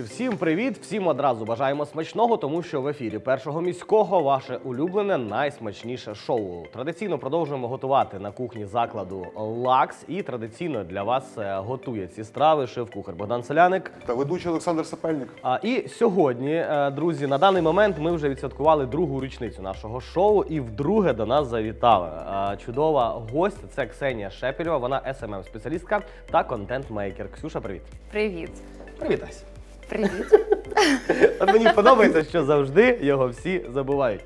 Друзі, всім привіт! Всім одразу бажаємо смачного, тому що в ефірі першого міського ваше улюблене найсмачніше шоу. Традиційно продовжуємо готувати на кухні закладу Лакс. І традиційно для вас е, готує ці страви шеф-кухар Богдан Соляник. Та ведучий Олександр Сапельник. А і сьогодні, е, друзі, на даний момент ми вже відсвяткували другу річницю нашого шоу, і вдруге до нас завітала е, чудова гостя. Це Ксенія Шепелєва. Вона smm спеціалістка та контент-мейкер. Ксюша, привіт. Привіт. Привітайся. Привіт. От мені подобається, що завжди його всі забувають.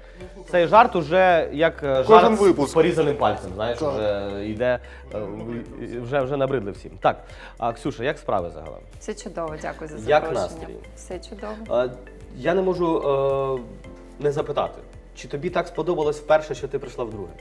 Цей жарт уже як е, Кожен жарт випуск. з порізаним пальцем. Знаєш, Так. вже йде, е, в- вже, вже набридли всім. Так, а Ксюша, як справи загалом? Все чудово, дякую за Як настрій? Все чудово. Е, Я не можу е, не запитати, чи тобі так сподобалось вперше, що ти прийшла вдруге?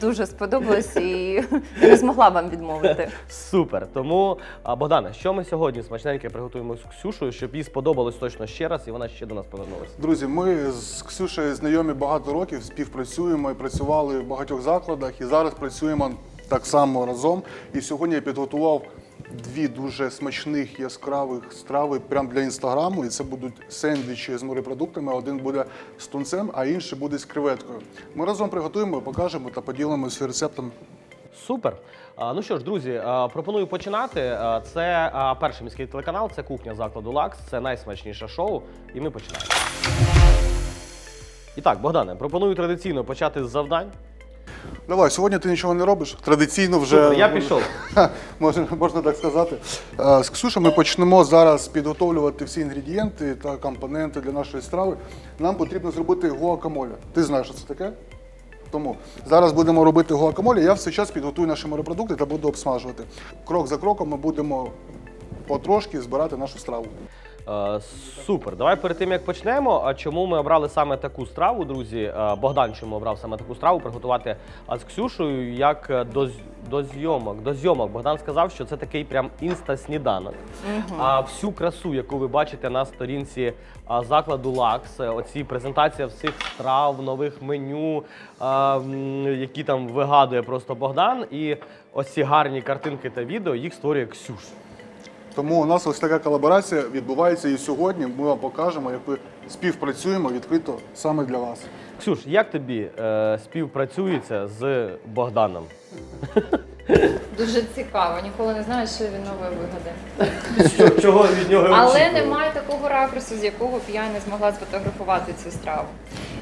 Дуже сподобалось і не змогла вам відмовити. Супер. Тому, а, Богдане, що ми сьогодні смачненьке приготуємо з Ксюшою, щоб їй сподобалось точно ще раз, і вона ще до нас повернулася. Друзі, ми з Ксюшею знайомі багато років, співпрацюємо і працювали в багатьох закладах. І зараз працюємо так само разом. І сьогодні я підготував дві дуже смачних яскравих страви прямо для інстаграму. І це будуть сендвічі з морепродуктами. Один буде з тунцем, а інший буде з креветкою. Ми разом приготуємо, покажемо та поділимося рецептом. Супер. Ну що ж, друзі, пропоную починати. Це перший міський телеканал, це кухня закладу Лакс, це найсмачніше шоу, і ми починаємо. І так, Богдане, пропоную традиційно почати з завдань. Давай, сьогодні ти нічого не робиш. Традиційно вже Супер, я пішов. Можна, можна так сказати. Е, З Ксюшею ми почнемо зараз підготовлювати всі інгредієнти та компоненти для нашої страви. Нам потрібно зробити гуакамоле. Ти знаєш, що це таке? Тому зараз будемо робити гуакамоле. Я все час підготую наші морепродукти та буду обсмажувати. Крок за кроком ми будемо потрошки збирати нашу страву. Е, Супер. Давай перед тим як почнемо. А чому ми обрали саме таку страву, друзі? Е, Богдан чому обрав саме таку страву приготувати з Ксюшею як е, до, до зйомок. До зйомок Богдан сказав, що це такий прям інста-сніданок. А всю красу, яку ви бачите на сторінці закладу Лакс, оці презентація всіх страв, нових меню, які там вигадує просто Богдан, і ось ці гарні картинки та відео їх створює Ксюша. Тому у нас ось така колаборація відбувається і сьогодні. Ми вам покажемо, як ми співпрацюємо відкрито саме для вас. Ксюш, як тобі е, співпрацюється з Богданом? Дуже цікаво, ніколи не знаєш, що він нове вигадає. Чого від нього Але немає такого ракурсу, з якого б я не змогла сфотографувати цю страву.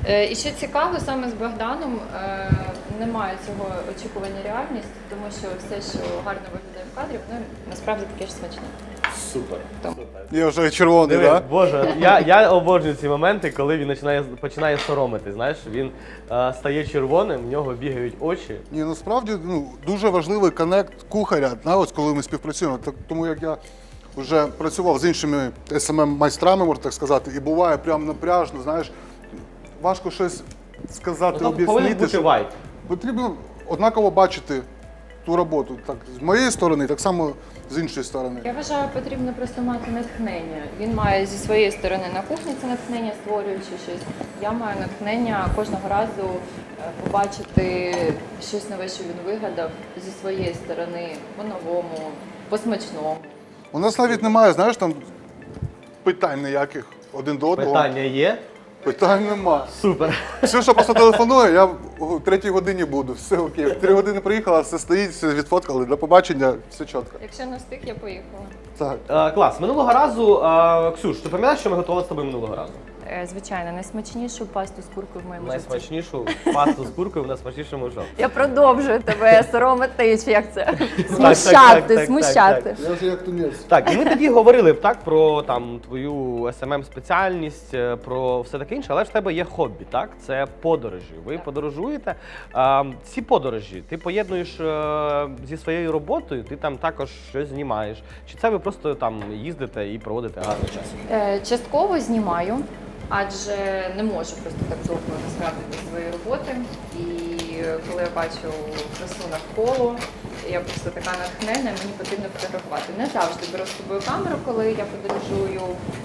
Е, І що цікаво, саме з Богданом е, немає цього очікування реальність, тому що все, що гарно виглядає в кадрі, воно насправді таке ж смачне. Супер. Супер. Я вже червоний, Диви, так? Боже, я, я обожнюю ці моменти, коли він починає, починає соромити. Знаєш, він е, стає червоним, в нього бігають очі. Ні, насправді ну, дуже важливий коннект кухаря, на, ось коли ми співпрацюємо. Так, тому як я вже працював з іншими smm майстрами можна так сказати, і буває прям напряжно, знаєш, важко щось сказати, Ну, повинен об'яснити. бути що- вайб. Потрібно однаково бачити ту роботу, так з моєї сторони, так само з іншої сторони. Я вважаю, потрібно просто мати натхнення. Він має зі своєї сторони на кухні це натхнення, створюючи щось. Я маю натхнення кожного разу е, побачити щось нове, що він вигадав зі своєї сторони, по-новому, по-смачному. У нас навіть немає, знаєш, там питань ніяких один до одного. Питання є? Питань нема. Супер. Ксюша просто телефонує, я в третій годині буду. Все окей. В три години приїхала, все стоїть, все відфоткали. До побачення, все чітко. Якщо не встиг, я поїхала. Так. Е, клас. Минулого разу, е, Ксюш, ти пам'ятаєш, що ми готували з тобою минулого разу? Е, Звичайно, найсмачнішу пасту з куркою в моєму житті. Найсмачнішу пасту з куркою в найсмачнішому шоу. Я продовжую тебе соромити, чи як це? Смущати, смущати. Я вже як тунець. Так, і ми тоді говорили так про там твою smm спеціальність, е, про все таке інше, але ж в тебе є хобі, так? Це подорожі. Ви подорожуєте. А, ці подорожі ти поєднуєш е, зі своєю роботою, ти там також щось знімаєш. Чи це ви просто там їздите і проводите гарний час? Частково знімаю, адже не можу просто так довго до своєї роботи. І коли я бачу красу навколо, я просто така натхнена, мені потрібно фотографувати. Не завжди беру з собою камеру, коли я подорожую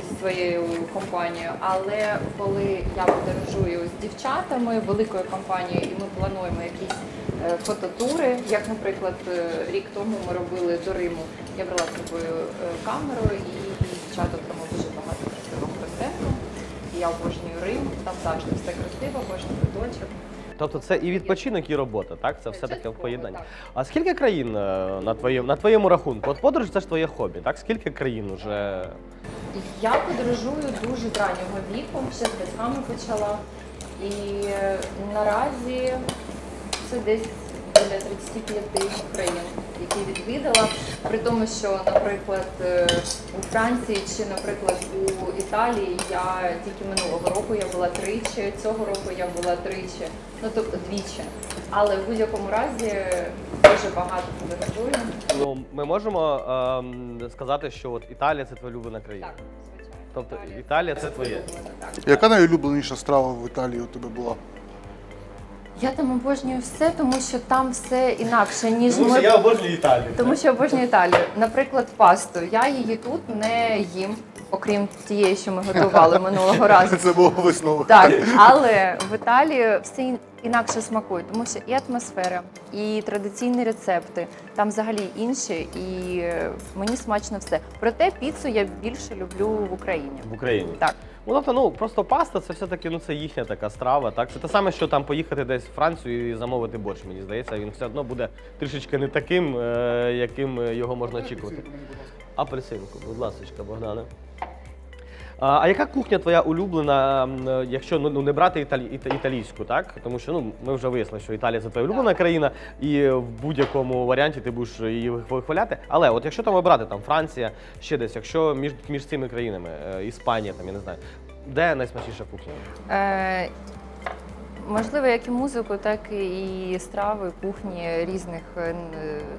зі своєю компанією, але коли я подорожую з дівчатами великою компанією, і ми плануємо якісь е, фототури, як, наприклад, е, рік тому ми робили до Риму. Я брала з собою е, камеру і дівчата тому дуже багато красивого контенту. І я обожнюю Рим, там завжди все красиво, кожен куточок. Тобто це і відпочинок, і робота, так? Це все таке в поєднанні. А скільки країн е, на твоєму на твоєму рахунку? От подорож це ж твоє хобі, так? Скільки країн вже Я подорожую дуже з раннього віку, ще з батьками почала. І е, наразі це десь біля 35 країн, які відвідала. При тому, що, наприклад, е, у Франції чи, наприклад, у Італії я тільки минулого року я була тричі, цього року я була тричі, ну тобто двічі. Але в будь-якому разі дуже багато подорожую. ну ми можемо ем, сказати, що от Італія це твоя улюблена країна. Так, звичайно. Тобто Італія це твоє. так. Яка найулюбленіша страва в Італії у тебе була? Я там обожнюю все, тому що там все інакше, ніж ми. обожнюю Італію. Тому що обожнюю Італію. Наприклад, пасту. Я її тут не їм, окрім тієї, що ми готували минулого разу. Це був висновок. Так, але в Італії все ін- інакше смакує, тому що і атмосфера, і традиційні рецепти там взагалі інші, і е, мені смачно все. Проте піцу я більше люблю в Україні. в Україні. Так. Ну, тобто, ну просто паста це все-таки ну, це їхня така страва. Так? Це те саме, що там поїхати десь в Францію і замовити борщ, мені здається, він все одно буде трішечки не таким, е, яким е, його можна очікувати. Апельсинку, будь ласка, Богдане. А, а яка кухня твоя улюблена, е, якщо ну, ну, не брати італі, італійську, так? Тому що ну, ми вже вияснили, що Італія це твоя улюблена країна, і в будь-якому варіанті ти будеш її вихваляти. Але от якщо там обрати там Франція, ще десь, якщо між, між цими країнами, е, Іспанія, там, я не знаю, де найсмачніша кухня? Е, можливо, як і музику, так і страви, кухні різних е,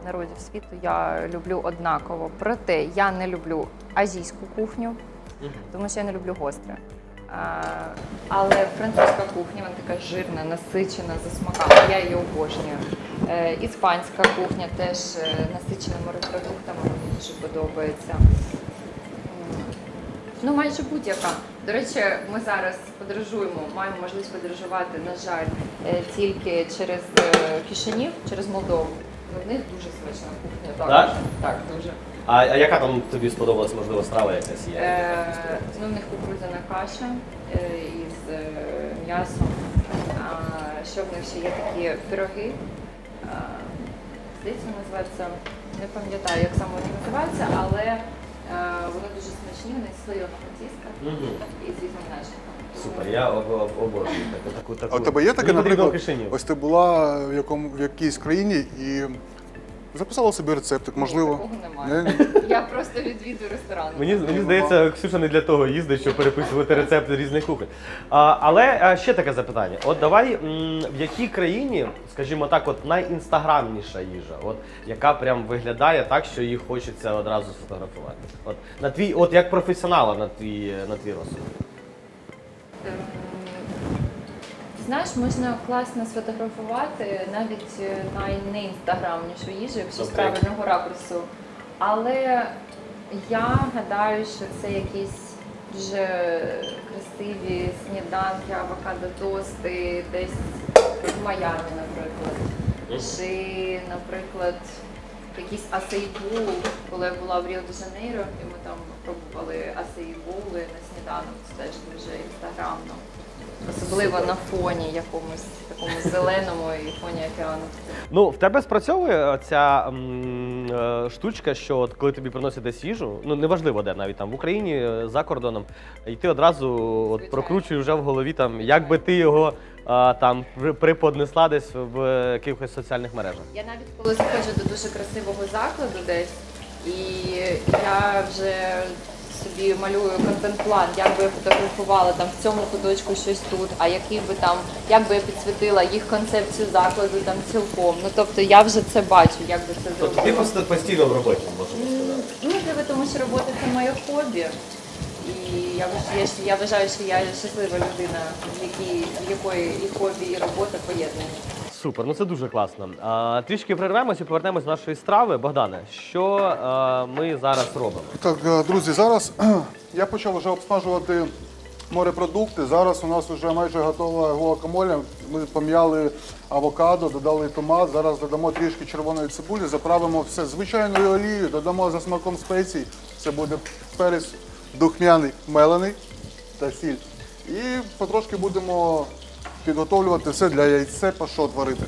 народів світу я люблю однаково. Проте я не люблю азійську кухню, тому що я не люблю гостре. А, але французька кухня, вона така жирна, насичена за смаками. Я її обожнюю. Е, іспанська кухня теж е, насичена морепродуктами, мені дуже подобається. Ну, майже будь-яка. До речі, ми зараз подорожуємо, маємо можливість подорожувати, на жаль, е, тільки через е, Кишинів, через Молдову. В них дуже смачна кухня. Так? Так, дуже. А, а яка там тобі сподобалась, можливо, страва якась є? Е, ну, в них кукурудзяна каша е, із е, м'ясом. А, що в них ще є такі пироги. Здається, називається, не пам'ятаю, як саме вони називаються, але е, вони дуже смачні, вони тіска Мгм. і з різним начинком. Супер, я об- об- обожнюю таку таку. А у тебе є таке, Мені потрібно наприклад, Кишинів. ось ти була в якому в якійсь країні і записала собі рецептик, можливо. такого немає. Я просто відвідую ресторани. Мені, мені здається, Ксюша не для того їздить, щоб переписувати рецепти різних кухонь. А, але а, ще таке запитання: от давай м, в якій країні, скажімо так, от найінстаграмніша їжа, от яка прям виглядає так, що її хочеться одразу сфотографувати. От на твій, от як професіонала на твій на твій розсуд. Ем, Знаєш, можна класно сфотографувати навіть е, найнеінстаграмнішу їжу, якщо з Окей. правильного ракурсу. Але я гадаю, що це якісь дуже красиві сніданки, авокадо-тости десь в Майамі, наприклад. Чи, наприклад, якісь асейбул, коли я була в Ріо-де-Жанейро, і ми там пробували асейбули на сніданок, це теж дуже інстаграмно. Особливо на фоні якомусь такому зеленому і фоні океану. Ну, в тебе спрацьовує ця м, е, штучка, що от коли тобі приносять десь їжу, ну неважливо де, навіть там в Україні, е, за кордоном, і ти одразу от, прокручуєш вже в голові, там, як би ти його а, там при- приподнесла десь в якихось соціальних мережах. Я навіть коли заходжу до дуже красивого закладу десь, і я вже собі малюю контент-план, як би я фотографувала там в цьому куточку щось тут, а який би там, як би я підсвітила їх концепцію закладу там цілком. Ну тобто я вже це бачу, як би це Тобто ти просто постійно в роботі, можна М, Можливо, тому що робота це моє хобі. І я, я, я вважаю, що я щаслива людина, в якій в якої і хобі, і робота поєднані. Супер, ну це дуже класно. А, трішки прервемось і повернемось до нашої страви. Богдане, що а, ми зараз робимо? Так, е, друзі, зараз я почав вже обсмажувати морепродукти. Зараз у нас вже майже готова гуакамоле. Ми пом'яли авокадо, додали томат. Зараз додамо трішки червоної цибулі, заправимо все звичайною олією, додамо за смаком спецій. Це буде перець духмяний мелений та сіль. І потрошки будемо підготовлювати все для яйце пашот варити.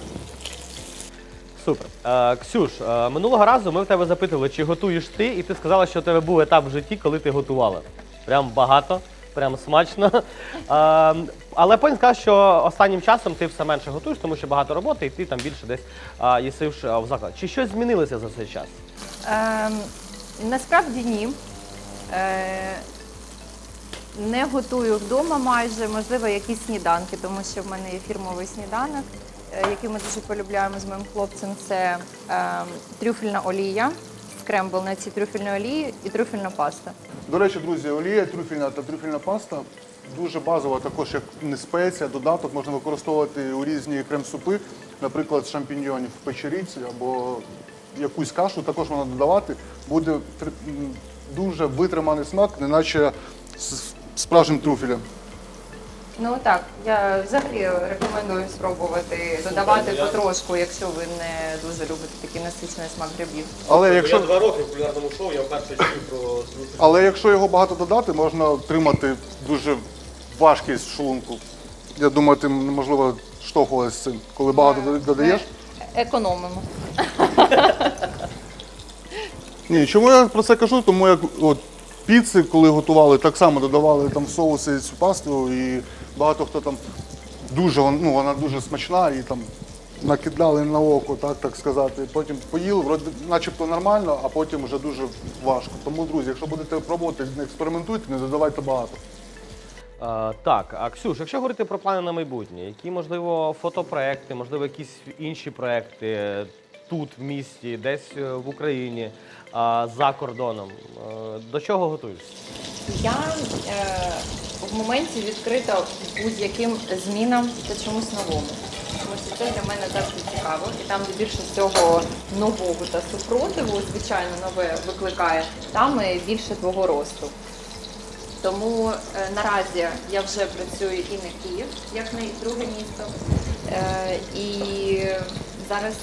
Супер. Е, Ксюш, е, минулого разу ми в тебе запитували, чи готуєш ти, і ти сказала, що у тебе був етап в житті, коли ти готувала. Прям багато, прям смачно. Е, але потім сказав, що останнім часом ти все менше готуєш, тому що багато роботи, і ти там більше десь е, їсиш е, в заклад. Чи щось змінилося за цей час? Ем, насправді ні. Е, не готую вдома майже, можливо, якісь сніданки, тому що в мене є фірмовий сніданок, е, який ми дуже полюбляємо з моїм хлопцем. Це ем, трюфельна олія, скрембл на цій трюфельній олії і трюфельна паста. До речі, друзі, олія трюфельна та трюфельна паста дуже базова, також як не спеція, додаток можна використовувати у різні крем-супи, наприклад, шампіньйонів в печеріці або якусь кашу також можна додавати. Буде дуже витриманий смак, неначе справжнім трюфелем. Ну так, я взагалі рекомендую спробувати додавати потрошку, якщо ви не дуже любите такий насичений смак грибів. Але якщо, два роки в кулінарному шоу, я вперше чую про але якщо його багато додати, можна отримати дуже важкість шлунку. Я думаю, ти можливо штовхувалася з цим. Коли багато дода- додаєш. Економимо. Ні, чому я про це кажу? Тому як от піци, коли готували, так само додавали там соуси цю пасту, і багато хто там дуже ну, вона дуже смачна і там накидали на око, так, так сказати. Потім поїли, вроде, начебто нормально, а потім вже дуже важко. Тому, друзі, якщо будете пробувати, не експериментуйте, не додавайте багато. Е, так, а Ксюш, якщо говорити про плани на майбутнє, які, можливо, фотопроекти, можливо, якісь інші проекти тут, в місті, десь е, в Україні, за кордоном, е, до чого готуєшся? Я е, в моменті відкрита будь-яким змінам та чомусь новому. Тому що це для мене завжди цікаво. І там, де більше всього нового та супротиву, звичайно, нове викликає, там і більше твого росту. Тому е, наразі я вже працюю і на Київ, як на друге місто. Е, і зараз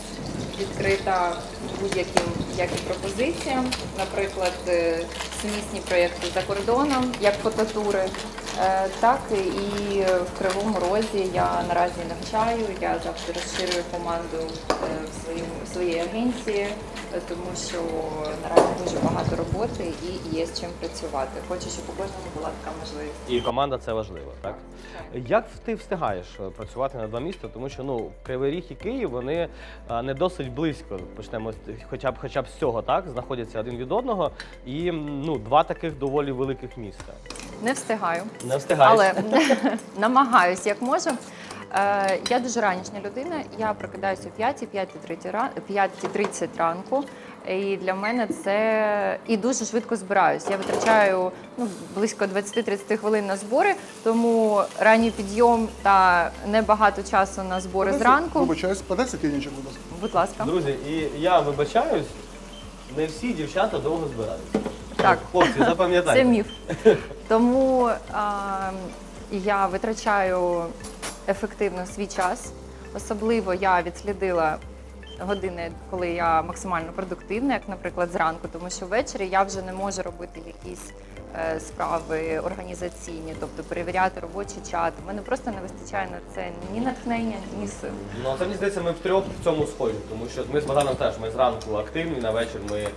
відкрита будь-яким як пропозиціям, наприклад, е, сумісні проєкти за кордоном, як фототури, е, так і в Кривому Розі я наразі навчаю, я завжди розширюю команду е, в в своїй агенції, тому що наразі дуже багато роботи і є з чим працювати. Хочу, щоб у кожному була така можливість. І команда це важливо, так? Як ти встигаєш е, працювати на два міста? Тому що ну Кривий Ріг і Київ вони е, не досить близько. Почнемо з- хоча б хоча б з цього, так знаходяться один від одного, і ну два таких доволі великих міста. Не встигаю. Не встигаєш. Але намагаюсь як можу. Е, я дуже ранішня людина. Я прокидаюся о 5, 5.30 ран- 5.30 ранку. І для мене це і дуже швидко збираюсь. Я витрачаю ну, близько 20-30 хвилин на збори, тому ранній підйом та небагато часу на збори зранку. Вибачаюсь, подайся кінічок, будь ласка. Будь ласка. Друзі, і я вибачаюсь, не всі дівчата довго збираються. Так. Хлопці, запам'ятайте. Це міф. Тому а, я витрачаю ефективно свій час. Особливо я відслідила години, коли я максимально продуктивна, як, наприклад, зранку, тому що ввечері я вже не можу робити якісь е, справи організаційні, тобто перевіряти робочий чат. У мене просто не вистачає на це ні натхнення, ні сил. Ну, це мені здається, ми втрьох в цьому схожі, тому що ми з Богданом теж ми зранку активні, на вечір ми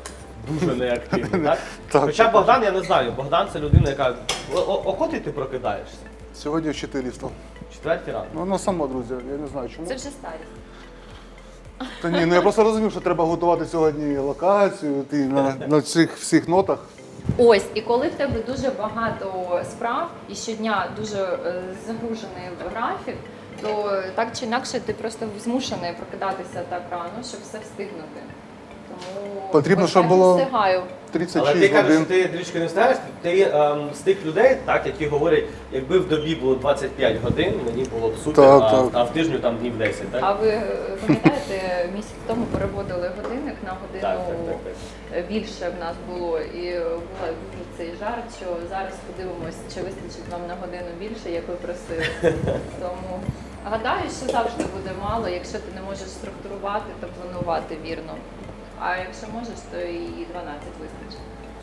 дуже неактивні, так? Так. Хоча Богдан, я не знаю, Богдан це людина, яка. О, о, о котрій ти прокидаєшся? Сьогодні в 4 став. Четвертій ранку. Ну, воно само, друзі, я не знаю чому. Це вже старість. Та ні, ну я просто розумів, що треба готувати сьогодні локацію, ти на, на цих всіх нотах. Ось, і коли в тебе дуже багато справ і щодня дуже е, загружений в графік, то так чи інакше ти просто змушений прокидатися так рано, щоб все встигнути. Тому Потрібно, щоб було- встигаю. Але ти кажеш, що годин. ти трішки не встигаєш, ти ем, з тих людей, так, які говорять, якби в добі було 25 годин, мені було б супер, Так, а, так. а в тижню там днів 10, так? А ви е, пам'ятаєте, місяць тому переводили годинник на годину Так, так, так, так. е, більше в нас було, і е, була дуже цей жарт, що зараз подивимось, чи вистачить вам на годину більше, як ви просили. Тому гадаю, що завжди буде мало. Якщо ти не можеш структурувати, то планувати вірно. А якщо можеш, то і 12 вистачить.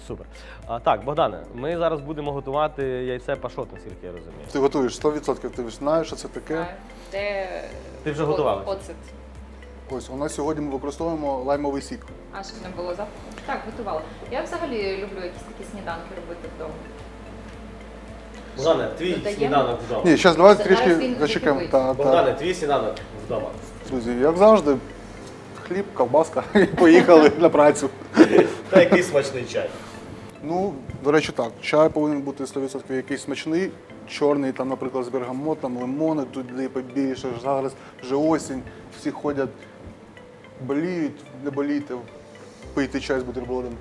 Супер. А, так, Богдане, ми зараз будемо готувати яйце пашот, наскільки я розумію. Ти готуєш 100%, ти ж знаєш, що це таке. Де Ти вже готувалась? Оцет. Ось у нас сьогодні ми використовуємо лаймовий сік. А щоб не було запаху? Так, готувала. Я взагалі люблю якісь такі сніданки робити вдома. Богдане, твій Додаємо? сніданок вдома. Ні, зараз давайте Зараз трішки зачекаємо. закипить. Та, Богдане, та. твій сніданок вдома. Друзі, як завжди, хліб, ковбаска і поїхали на працю. Та який смачний чай. Ну, до речі, так, чай повинен бути 100% якийсь смачний, чорний, там, наприклад, з бергамотом, лимони, туди побільше. Зараз вже осінь, всі ходять, боліють, не болійте, пийте чай з бутербродом.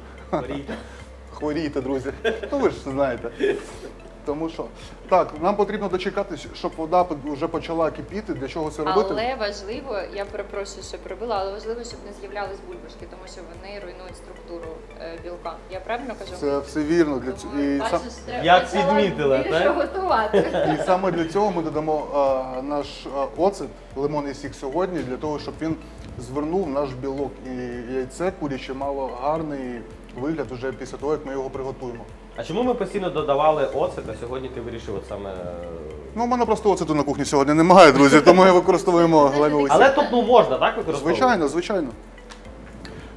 Хворійте, друзі. Ну ви ж знаєте. Тому що. Так, нам потрібно дочекатись, щоб вода вже почала кипіти. Для чого це робити? Але важливо, я перепрошую, що прибила, але важливо, щоб не з'являлись бульбашки, тому що вони руйнують структуру е, білка. Я правильно кажу? Це все вірно. Для цього. І, сам... Як підмітила, так? готувати. і саме для цього ми додамо а, наш а, оцет, лимонний сік сьогодні, для того, щоб він звернув наш білок. І яйце куряче мало гарний вигляд уже після того, як ми його приготуємо. А чому ми постійно додавали оцет, а сьогодні ти вирішив от саме. е, Ну, у мене просто оцету на кухні сьогодні немає, друзі, тому ми використовуємо лаймовий. Але тут ну можна, так використовувати? Звичайно, звичайно.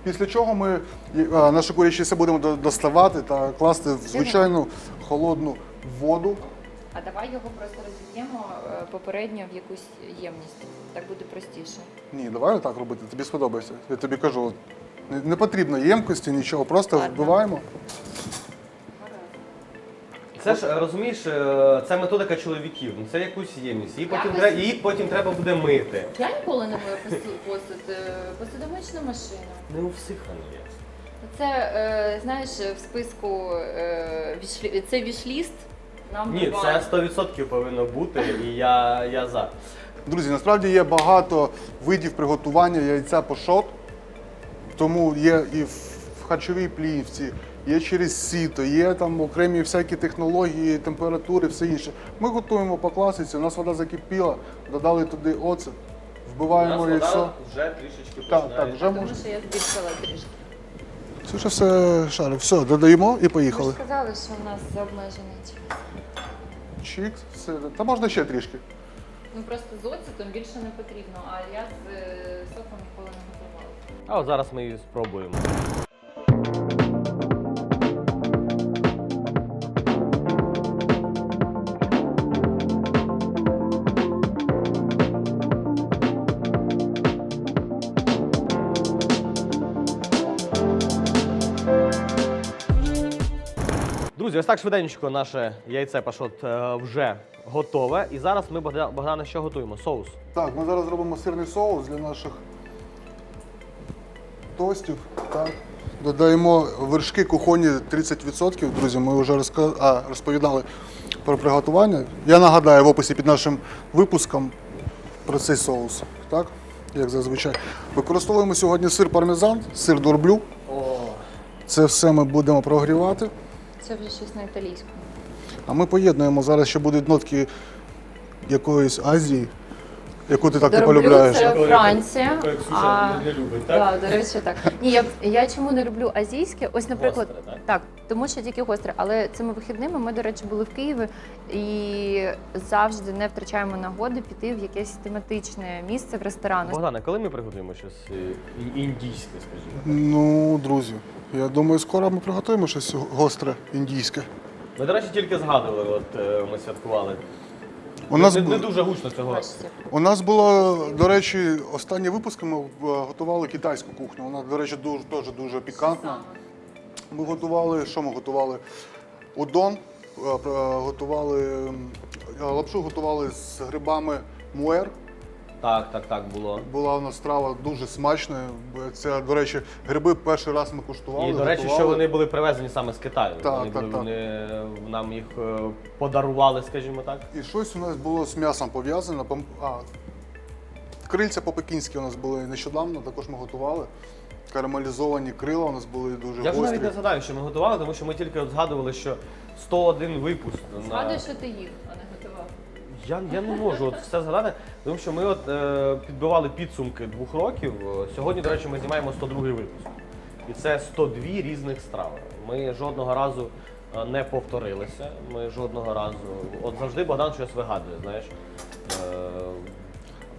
Після чого ми а, наше куряче все будемо доставати та класти в звичайну холодну воду. А давай його просто розіб'ємо е, попередньо в якусь ємність. Так буде простіше. Ні, давай так робити, тобі сподобається. Я тобі кажу, не, не потрібно ємкості, нічого, просто Ладно. вбиваємо. Це ж розумієш, е, це методика чоловіків. Ну це якусь ємність. Її потім, Якось- треба, її потім треба буде мити. Я ніколи не мию посуд, посуд е, посудомичну машину. Не у всіх воно є. Це, е, знаєш, в списку е, вішлі... це вішліст. Нам Ні, це 100% повинно бути, і я, я за. Друзі, насправді є багато видів приготування яйця пошот, тому є і в харчовій плівці, є через сіто, є там окремі всякі технології, температури, все інше. Ми готуємо по класиці, у нас вода закипіла, додали туди оцет, вбиваємо яйцо. вода вже трішечки Так, так, вже Тому можна. що я збільшила трішки. Це вже все шари. Все, додаємо і Ми поїхали. ж сказали, що у нас обмежений час. Чікс, все. Та можна ще трішки. Ну просто з оцетом більше не потрібно, а я з е, соком ніколи не. А от зараз ми її спробуємо. Друзі, ось так швиденько наше яйце пашот е, вже готове. І зараз ми Богда- Богдане що готуємо? Соус. Так, ми зараз робимо сирний соус для наших тостів. Так. Додаємо вершки кухоні 30%. Друзі, ми вже розка... а, розповідали про приготування. Я нагадаю в описі під нашим випуском про цей соус. Так? Як зазвичай. Використовуємо сьогодні сир пармезан, сир дурблю. Це все ми будемо прогрівати. Це вже щось на італійському. А ми поєднуємо зараз, ще будуть нотки якоїсь Азії, яку ти так не Дороблю полюбляєш. це Франція. Ксюша а... не любить, Так, до речі, так. Ні, я, я чому не люблю азійське? Ось, наприклад, Гостре, так? так, тому що тільки гостре. Але цими вихідними ми, до речі, були в Києві і завжди не втрачаємо нагоди піти в якесь тематичне місце в ресторан. Богдане, коли ми приготуємо щось е, індійське, скажімо? Ну, друзі, я думаю, скоро ми приготуємо щось гостре індійське. Ми, до речі, тільки згадували, от е, ми святкували. У нас, не, бу- не дуже гучно цього. У нас було, до речі, останні випуски ми е, готували китайську кухню. Вона, до речі, дуже, теж дуже пікантна. Ми готували, що ми готували? Удон, е, готували м, лапшу готували з грибами муер. Так, так, так було. Була у нас страва дуже смачна. Це, до речі, гриби перший раз ми куштували. І, до речі, готували. що вони були привезені саме з Китаю. Так, вони, так, були- так. вони е, нам їх е, подарували, скажімо так. І щось у нас було з м'ясом пов'язано. Пом- А, крильця по-пекінськи у нас були нещодавно, також ми готували. Карамелізовані крила у нас були дуже Я вже навіть гострі. не згадаю, що ми готували, тому що ми тільки от згадували, що 101 випуск. на- Згадуй, що ти їв, готував. Я, я не можу от все згадати, тому що ми от е, підбивали підсумки двох років. Сьогодні, до речі, ми знімаємо 102 випуск. І це 102 різних страви. Ми жодного разу е, не повторилися. Ми жодного разу. От завжди Богдан щось вигадує, знаєш. Е,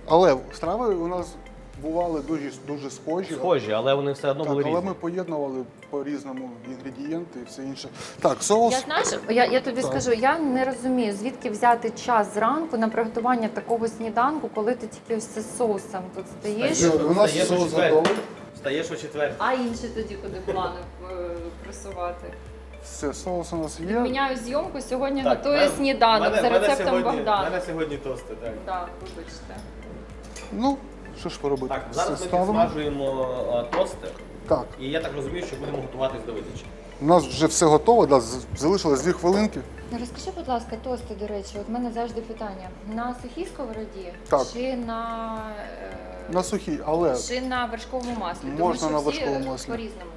Але страви у нас бували дуже, дуже схожі. Схожі, але вони все одно Так, були але різні. ми поєднували по-різному інгредієнти і все інше. Так, соус. Я знаєш, я, я тобі Так. скажу, я не розумію, звідки взяти час зранку на приготування такого сніданку, коли ти тільки ось це соусом тут стоїш. Що, у нас Встаєш соус четвертій. готовий. Встаєш о четвертій. А інші тоді куди плани е, просувати? Все, соус у нас є. Міняю зйомку, сьогодні Так, готую мене- сніданок мене- за мене рецептом сьогодні- Богдана. мене сьогодні тости, так. Так, вибачте. Ну, що ж поробити? Так, Все зараз ми ставимо. підсмажуємо е, тости, Так, і я так розумію, що будемо готуватись до видачі. у нас вже все готово, да, з- залишилось дві хвилинки. Ну, Розкажи, будь ласка, тости, до речі, от в мене завжди питання: на сухій сковороді Так. чи на, е, На сухій, але чи на вершковому маслі? Можна Тому на всі вершковому е, маслі. по-різному.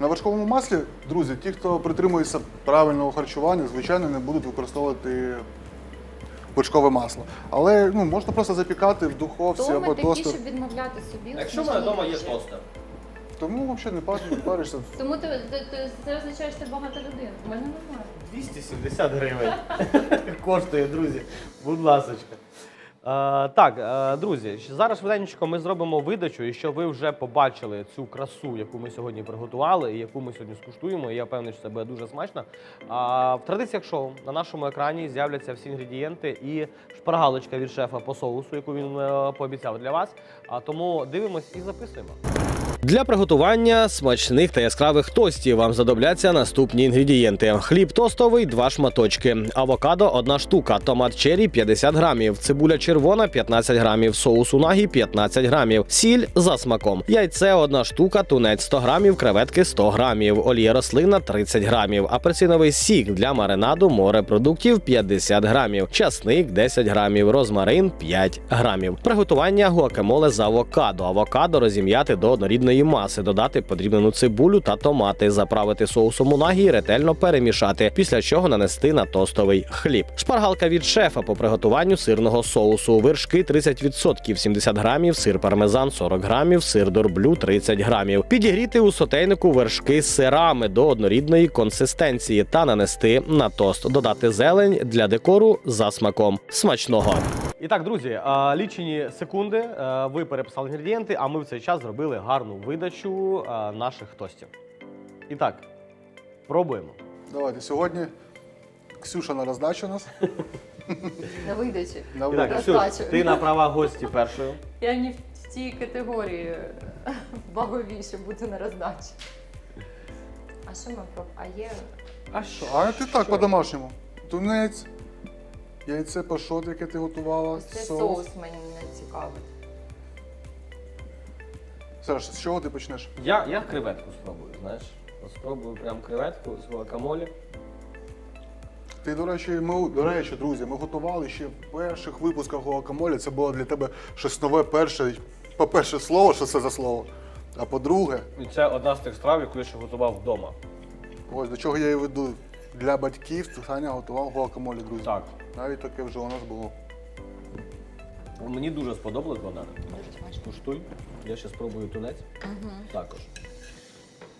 на вершковому маслі, друзі, ті, хто притримується правильного харчування, звичайно, не будуть використовувати вершкове масло. Але ну, можна просто запікати в духовці То або такі, тостер. щоб відмовляти собі. Якщо в мене вдома є їжі. тостер, Тому взагалі не пар- не паришся. Тому ти, ти, ти, це означає, що ти багато людей. У мене немає. 270 гривень коштує, друзі. Будь ласочка. Е, так, е, друзі, зараз швиденько ми зробимо видачу, і що ви вже побачили цю красу, яку ми сьогодні приготували, і яку ми сьогодні скуштуємо. І я впевнений, що це буде дуже смачно. А в традиціях шоу на нашому екрані з'являться всі інгредієнти і шпаргалочка від шефа по соусу, яку він е, пообіцяв для вас. А тому дивимось і записуємо. Для приготування смачних та яскравих тостів вам знадобляться наступні інгредієнти: хліб тостовий 2 шматочки, авокадо 1 штука, томат черрі 50 грамів, цибуля червона 15 грамів, соус унагі 15 грамів, сіль за смаком, яйце 1 штука, тунець 100 грамів, креветки 100 грамів, олія рослина 30 грамів, апельсиновий сік для маринаду морепродуктів 50 грамів, часник 10 грамів, розмарин 5 грамів. Приготування гуакамоле з авокадо. Авокадо розім'яти до однорідної маси, додати подрібнену цибулю та томати, заправити соусом унагі і ретельно перемішати, після чого нанести на тостовий хліб. Шпаргалка від шефа по приготуванню сирного соусу. Вершки 30%, 70 грамів, сир пармезан 40 грамів, сир дорблю 30 грамів. Підігріти у сотейнику вершки сирами до однорідної консистенції та нанести на тост. Додати зелень для декору за смаком. Смачного! І так, друзі, лічені секунди. Ви переписали інгредієнти, а ми в цей час зробили гарну видачу наших тостів. І так, пробуємо. Давайте сьогодні Ксюша на роздачу у нас. На видачі. На І так, видачу. Ксюш, Роздачу. ти на права гості першою. Я не в тій категорії ваговій, щоб бути на роздачі. А що ми про? А є А що? А ти так по-домашньому. Тунець, яйце пашот, яке ти готувала. цей соус мені не цікавий. Саш, з чого ти почнеш? Я, я креветку спробую, знаєш. От Спробую прям креветку з гуакамолі. Ти, до речі, ми, до речі, друзі, ми готували ще в перших випусках гуакамолі. Це було для тебе щось нове перше. По-перше, слово, що це за слово. А по-друге, І це одна з тих страв, яку я ще готував вдома. ось до чого я і веду. Для батьків Саня готував гуакамолі, друзі. Так. Навіть таке вже у нас було. Мені дуже сподобалось Богдане. Дуже смачно. Куштуй. Я ще спробую тунець. Також.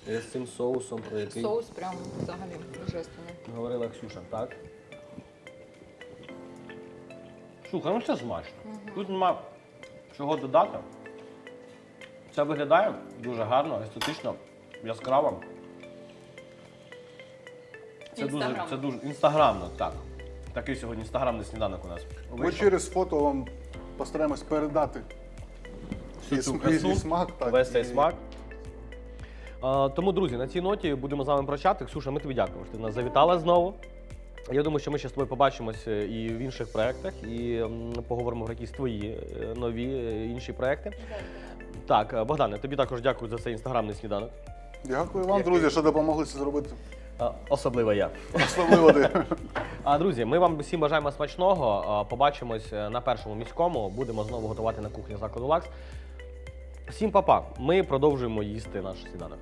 І з цим соусом, про який Соус прям взагалі божественний. говорила Ксюша, так? Слухай, ну це смачно. Тут нема чого додати. Це виглядає дуже гарно, естетично, яскраво. Це дуже, Інстаграм. це дуже інстаграмно, так. Такий сьогодні інстаграмний сніданок у нас. Ми вийшов. через фото вам постараємось передати Всю і, цю см- красу, і смак. Так, весь цей і- смак. А, тому, друзі, на цій ноті будемо з вами прощати. Ксюша, ми тобі дякуємо, що ти нас завітала знову. Я думаю, що ми ще з тобою побачимося і в інших проєктах, і м, поговоримо про якісь твої е, нові е, інші проєкти. Так, е, Богдане, тобі також дякую за цей інстаграмний сніданок. Дякую вам, друзі, що допомогли це зробити. А, Особливо я. Особливо ти. А друзі, ми вам всім бажаємо смачного. А, Побачимось е, на першому міському. Будемо знову готувати на кухні закладу Лакс. Всім па-па. Ми продовжуємо їсти наш сніданок.